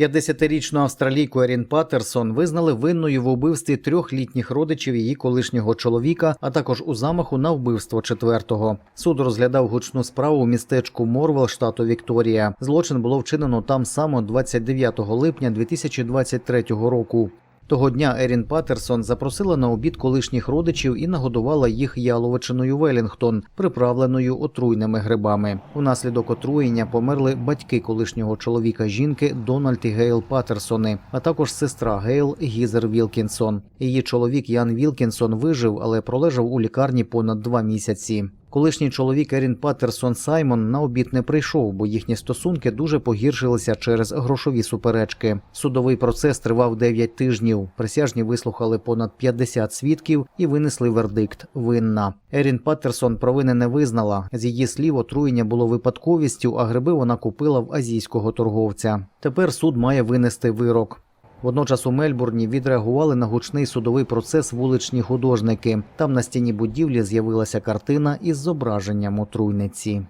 50-річну австралійку Ерін Паттерсон визнали винною в убивстві трьох літніх родичів її колишнього чоловіка, а також у замаху на вбивство четвертого. Суд розглядав гучну справу у містечку Морвел, штату Вікторія. Злочин було вчинено там само 29 липня 2023 року. Того дня Ерін Паттерсон запросила на обід колишніх родичів і нагодувала їх яловичиною Велінгтон, приправленою отруйними грибами. Внаслідок отруєння померли батьки колишнього чоловіка жінки Дональд і Гейл Паттерсони, а також сестра Гейл Гізер Вілкінсон. Її чоловік Ян Вілкінсон вижив, але пролежав у лікарні понад два місяці. Колишній чоловік Ерін Паттерсон Саймон на обід не прийшов, бо їхні стосунки дуже погіршилися через грошові суперечки. Судовий процес тривав 9 тижнів. Присяжні вислухали понад 50 свідків і винесли вердикт винна. Ерін Паттерсон провини не визнала. З її слів, отруєння було випадковістю, а гриби вона купила в азійського торговця. Тепер суд має винести вирок. Водночас у Мельбурні відреагували на гучний судовий процес вуличні художники. Там на стіні будівлі з'явилася картина із зображенням отруйниці.